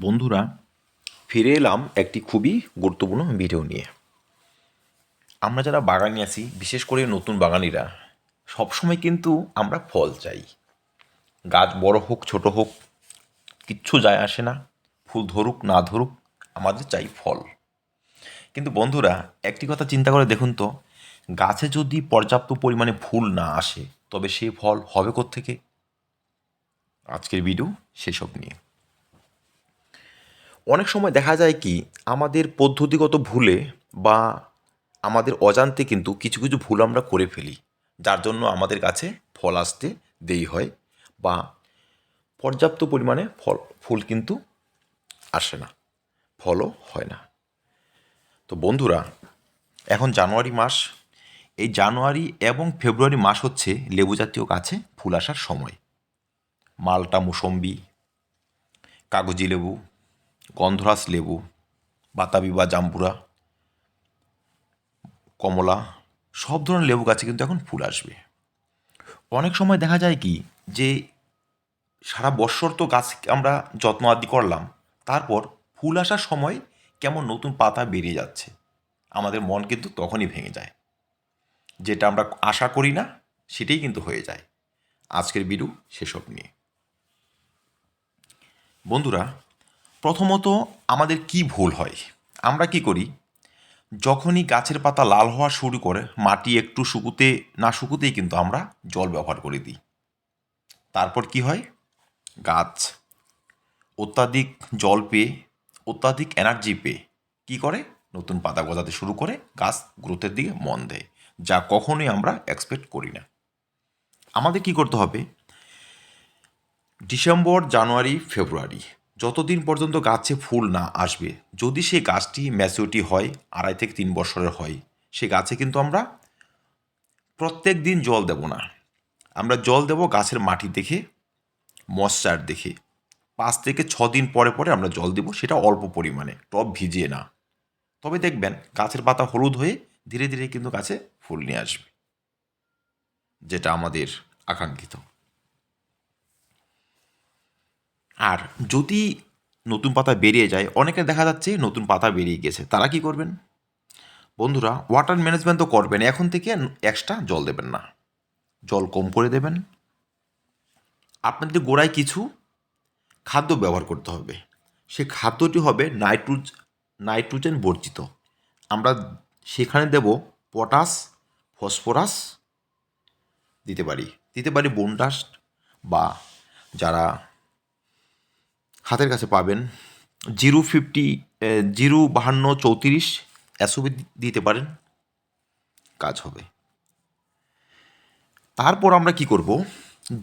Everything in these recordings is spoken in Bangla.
বন্ধুরা, ফিরে এলাম একটি খুবই গুরুত্বপূর্ণ ভিডিও নিয়ে। আমরা যারা বাগানি আছি, বিশেষ করে নতুন বাগানিরা, সবসময় কিন্তু আমরা ফল চাই। গাছ বড় হোক, ছোট হোক, কিচ্ছু যায় আসে না, ফুল ধরুক, না ধরুক, আমাদের চাই ফল। কিন্তু বন্ধুরা, একটি কথা চিন্তা করে দেখুন তো, গাছে যদি পর্যাপ্ত পরিমাণে ফুল না আসে, তবে সেই ফল হবে থেকে আজকের ভিডিও সেসব নিয়ে। অনেক সময় দেখা যায় কি, আমাদের পদ্ধতিগত ভুলে বা আমাদের অজান্তে কিন্তু কিছু কিছু ভুল আমরা করে ফেলি, যার জন্য আমাদের কাছে ফল আসতে দেরি হয় বা পর্যাপ্ত পরিমাণে ফল, ফুল কিন্তু আসে না, ফলও হয় না। তো বন্ধুরা, এখন জানুয়ারি মাস, এই জানুয়ারি এবং ফেব্রুয়ারি মাস হচ্ছে লেবু জাতীয় গাছে ফুল আসার সময়। মালটা, মুসম্বি, কাগজি লেবু গন্ধরাজ লেবু, বাতাবি বা জাম্বুরা, কমলা, সব ধরনের লেবু গাছে কিন্তু এখন ফুল আসবে। অনেক সময় দেখা যায় কি যে সারা বৎসর তো গাছ আমরা যত্ন আদি করলাম, তারপর ফুল আসার সময় কেমন নতুন পাতা বেরিয়ে যাচ্ছে, আমাদের মন কিন্তু তখনই ভেঙে যায়। যেটা আমরা আশা করি না, সেটাই কিন্তু হয়ে যায়। আজকের বিরু সেসব নিয়ে। বন্ধুরা প্রথমত আমাদের কি ভুল হয়? আমরা কি করি? যখনই গাছের পাতা লাল হওয়া শুরু করে, মাটি একটু শুকুতে, না শুকুতেই কিন্তু আমরা জল ব্যবহার করে দিই। তারপর কি হয়? গাছ। অত্যাধিক জল পেয়ে, অত্যাধিক এনার্জি পেয়ে কী করে? নতুন পাতা গজাতে শুরু করে, গাছ গ্রোথের দিকে মন দেয়, যা কখনোই আমরা এক্সপেক্ট করি না। আমাদের কি করতে হবে? ডিসেম্বর, জানুয়ারি, ফেব্রুয়ারি যতদিন পর্যন্ত গাছে ফুল না আসবে, যদি সেই গাছটি ম্যাচিউরিটি হয়, আড়াই থেকে তিন বছরের হয়, সে গাছে কিন্তু আমরা প্রত্যেক দিন জল দেব না। আমরা জল দেব গাছের মাটি দেখে, ময়শ্চার দেখে। পাঁচ থেকে ছ দিন পরে পরে আমরা জল দেব, সেটা অল্প পরিমাণে টপ ভিজিয়ে না। তবে দেখবেন, গাছের পাতা হলুদ হয়ে ধীরে ধীরে কিন্তু গাছে ফুল নিয়ে আসবে, যেটা আমাদের আকাঙ্ক্ষিত। আর যদি নতুন পাতা বেরিয়ে যায় অনেকে দেখা যাচ্ছে নতুন পাতা বেরিয়ে গেছে। তারা কি করবেন? বন্ধুরা ওয়াটার ম্যানেজমেন্ট তো করবেন, এখন থেকে এক্সট্রা জল দেবেন না। জল কম করে দেবেন। আপনাদের গোড়ায় কিছু খাদ্য ব্যবহার করতে হবে। সে খাদ্যটি হবে নাইট্রোজ নাইট্রোজেন বর্জিত। আমরা সেখানে দেব পটাশ ফসফরাস দিতে পারি। দিতে পারি বোনডাস্ট বা যারা হাতের কাছে পাবেন জিরো ফিফটি জিরো বাহান্ন চৌত্রিশ এসওবি দিতে পারেন। কাজ হবে। তারপর আমরা কি করব?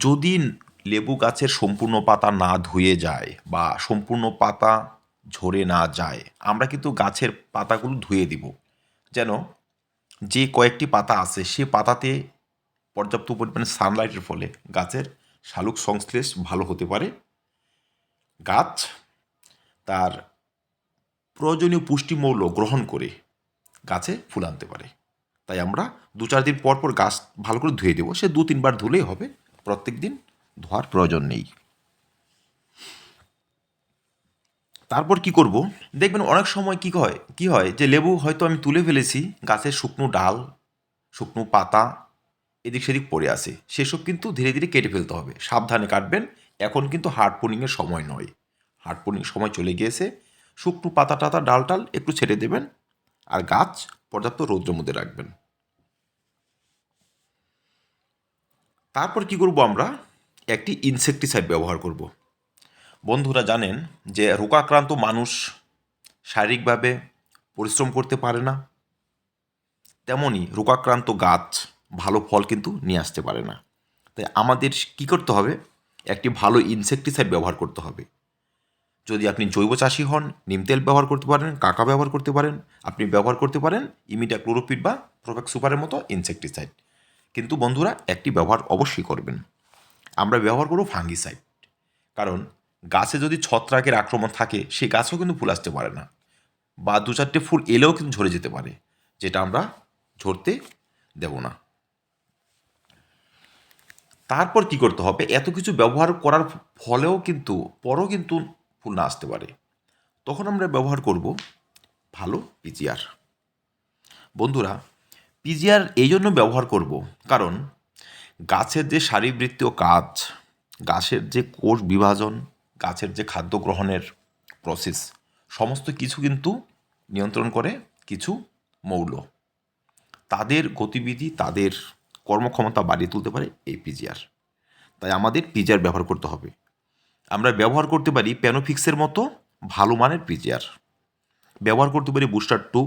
যদি লেবু গাছের সম্পূর্ণ পাতা না ধুয়ে যায় বা সম্পূর্ণ পাতা ঝরে না যায়, আমরা কিন্তু গাছের পাতাগুলো ধুয়ে দিব। যেন যে কয়েকটি পাতা আছে, সে পাতাতে পর্যাপ্ত পরিমাণে সানলাইটের ফলে গাছের শালুক সংশ্লেষ ভালো হতে পারে। গাছ তার প্রয়োজনীয় পুষ্টিমৌল গ্রহণ করে গাছে ফুল আনতে পারে। তাই আমরা দু চার দিন পর পর গাছ ভালো করে ধুয়ে দেবো। সে দু তিনবার ধুলেই হবে। প্রত্যেক দিন ধোয়ার প্রয়োজন নেই। তারপর কি করব? দেখবেন অনেক সময় কি হয় কি হয় যে লেবু হয়তো আমি তুলে ফেলেছি গাছের শুকনো ডাল, শুকনো পাতা, এদিক সেদিক পড়ে আসে সেসব কিন্তু ধীরে ধীরে কেটে ফেলতে হবে। সাবধানে কাটবেন এখন কিন্তু হার্ড পোনিংয়ের সময় নয়। হার্ড পোনিং সময় চলে গিয়েছে। শুকনো পাতা টাতা ডাল টাল একটু ছেড়ে দেবেন আর গাছ পর্যাপ্ত রৌদ্রের মধ্যে রাখবেন। তারপর কি করব আমরা? একটি ইনসেকটিসাইড ব্যবহার করব। বন্ধুরা জানেন যে রোগাক্রান্ত মানুষ শারীরিকভাবে পরিশ্রম করতে পারে না। তেমনই রোগাক্রান্ত গাছ ভালো ফল কিন্তু নিয়ে আসতে পারে না। তাই আমাদের কি করতে হবে? একটি ভালো ইনসেকটিসাইড ব্যবহার করতে হবে। যদি আপনি জৈব চাষি হন, নিম তেল ব্যবহার করতে পারেন, কাকা ব্যবহার করতে পারেন, আপনি ব্যবহার করতে পারেন ইমিডিয়া ক্লোরোপিড বা প্রোফেক্ট সুপারের মতো ইনসেকটিসাইড কিন্তু বন্ধুরা, একটি ব্যবহার অবশ্যই করবেন। আমরা ব্যবহার করব ফাঙ্গিসাইড কারণ গাছে যদি ছত্রাকের আক্রমণ থাকে, সে গাছও কিন্তু ফুল আসতে পারে না। বা দু চারটে ফুল এলেও কিন্তু ঝরে যেতে পারে, যেটা আমরা ঝরতে দেব না। তারপর কি করতে হবে? এত কিছু ব্যবহার করার ফলেও কিন্তু, পরও কিন্তু ফুল না আসতে পারে। তখন আমরা ব্যবহার করব ভালো পিজিআর বন্ধুরা পিজিআর এই জন্য ব্যবহার করব কারণ গাছের যে শারীরবৃত্তীয় কাজ, গাছের যে কোষ বিভাজন, গাছের যে খাদ্য গ্রহণের প্রসেস সমস্ত কিছু কিন্তু নিয়ন্ত্রণ করে কিছু মৌল। তাদের গতিবিধি, তাদের কর্মক্ষমতা বাড়িয়ে তুলতে পারে এই পিজিআর তাই আমাদের পিজিআর ব্যবহার করতে হবে। আমরা ব্যবহার করতে পারি প্যানোফিক্সের মতো ভালো মানের পিজিআর ব্যবহার করতে পারি বুস্টার টু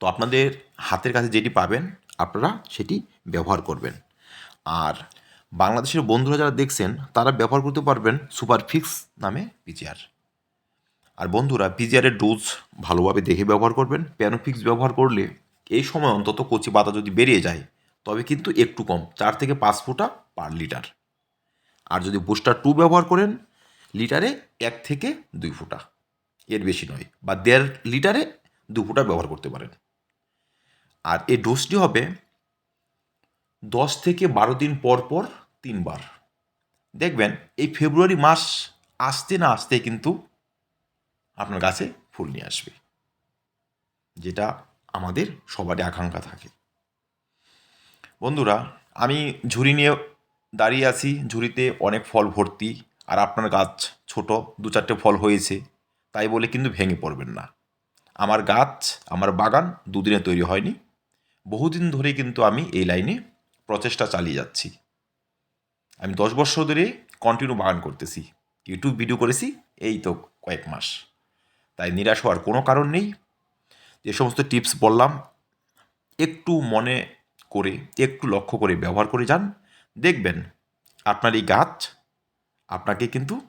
তো আপনাদের হাতের কাছে যেটি পাবেন, আপনারা সেটি ব্যবহার করবেন। আর বাংলাদেশের বন্ধুরা যারা দেখছেন, তারা ব্যবহার করতে পারবেন সুপার ফিক্স নামে পিজিআর আর বন্ধুরা পিজিআরের ডোজ ভালোভাবে দেখে ব্যবহার করবেন। প্যানোফিক্স ব্যবহার করলে এই সময় অন্তত কচি পাতা যদি বেরিয়ে যায়, তবে কিন্তু একটু কম, চার থেকে পাঁচ ফুটা পার লিটার আর যদি বুস্টার টু ব্যবহার করেন লিটারে এক থেকে দুই ফুটা। এর বেশি নয়, বা দেড় লিটারে দু ফুটা ব্যবহার করতে পারেন। আর এই ডোজটি হবে দশ থেকে বারো দিন পর পর তিনবার। দেখবেন, এই ফেব্রুয়ারি মাস আসতে না আসতে কিন্তু আপনার কাছে ফুল নিয়ে আসবে। যেটা আমাদের সবারই আকাঙ্ক্ষা থাকে। বন্ধুরা, আমি ঝুড়ি নিয়ে দাঁড়িয়ে আছি। ঝুড়িতে অনেক ফল ভর্তি, আর আপনার গাছ ছোট, দু চারটে ফল হয়েছে, তাই বলে কিন্তু ভেঙে পড়বেন না। আমার গাছ, আমার বাগান দুদিনে তৈরি হয়নি। বহুদিন ধরে কিন্তু আমি এই লাইনে প্রচেষ্টা চালিয়ে যাচ্ছি। আমি দশ বছর ধরে কন্টিনিউ বাগান করতেছি। ইউটিউব ভিডিও করেছি, এই তো কয়েক মাস। তাই নিরাশ হওয়ার কোনো কারণ নেই। যে সমস্ত টিপস বললাম, একটু মনে করে, একটু লক্ষ্য করে ব্যবহার করে যান, দেখবেন আপনার এই গাছ আপনাকে কিন্তু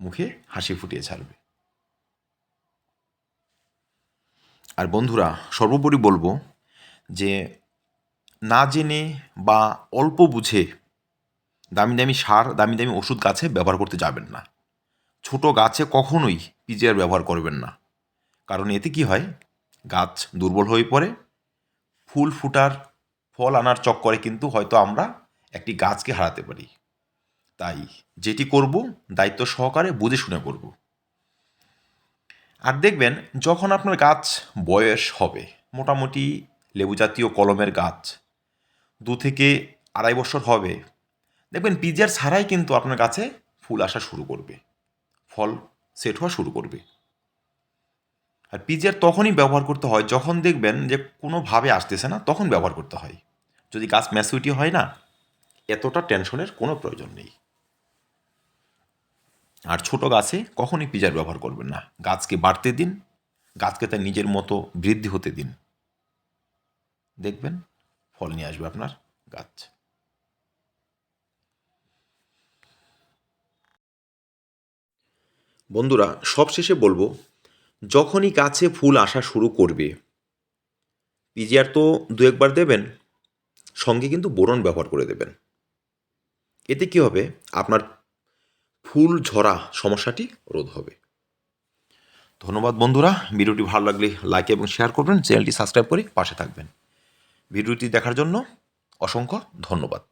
মুখে হাসি ফুটিয়ে ছাড়বে। আর বন্ধুরা, সর্বোপরি বলব যে না জেনে বা অল্প বুঝে দামি দামি সার, দামি দামি ওষুধ গাছে ব্যবহার করতে যাবেন না। ছোট গাছে কখনোই পিজিআর ব্যবহার করবেন না। কারণ এতে কি হয়? গাছ দুর্বল হয়ে পড়ে, ফুল ফুটার ফল আনার চক্করে কিন্তু হয়তো আমরা একটি গাছকে হারাতে পারি। তাই যেটি করব, দায়িত্ব সহকারে বুঝে শুনে করব। আর দেখবেন, যখন আপনার গাছ বয়স হবে, মোটামুটি লেবু জাতীয় কলমের গাছ দু থেকে আড়াই বছর হবে, দেখবেন পিজিআর ছাড়াই কিন্তু আপনার গাছে ফুল আসা শুরু করবে, ফল সেট হওয়া শুরু করবে। আর পিজিআর তখনই ব্যবহার করতে হয় যখন দেখবেন যে কোনোভাবে আসতেছে না, তখন ব্যবহার করতে হয়। যদি গাছ ম্যাচুরিটি হয় না, এতটা টেনশনের কোনো প্রয়োজন নেই। আর ছোট গাছে কখনই পিজার ব্যবহার করবেন না। গাছকে বাড়তে দিন, গাছকে তার নিজের মতো বৃদ্ধি হতে দিন। দেখবেন ফল নিয়ে আসবে আপনার গাছ। বন্ধুরা, সবশেষে বলব যখনই গাছে ফুল আসা শুরু করবে। পিজিআর তো দু একবার দেবেন, সঙ্গে কিন্তু বোরন ব্যবহার করে দেবেন। এতে কী হবে? আপনার ফুল ঝরা সমস্যাটি রোধ হবে। ধন্যবাদ বন্ধুরা। ভিডিওটি ভালো লাগলে লাইক এবং শেয়ার করবেন। চ্যানেলটি সাবস্ক্রাইব করে পাশে থাকবেন। ভিডিওটি দেখার জন্য অসংখ্য ধন্যবাদ।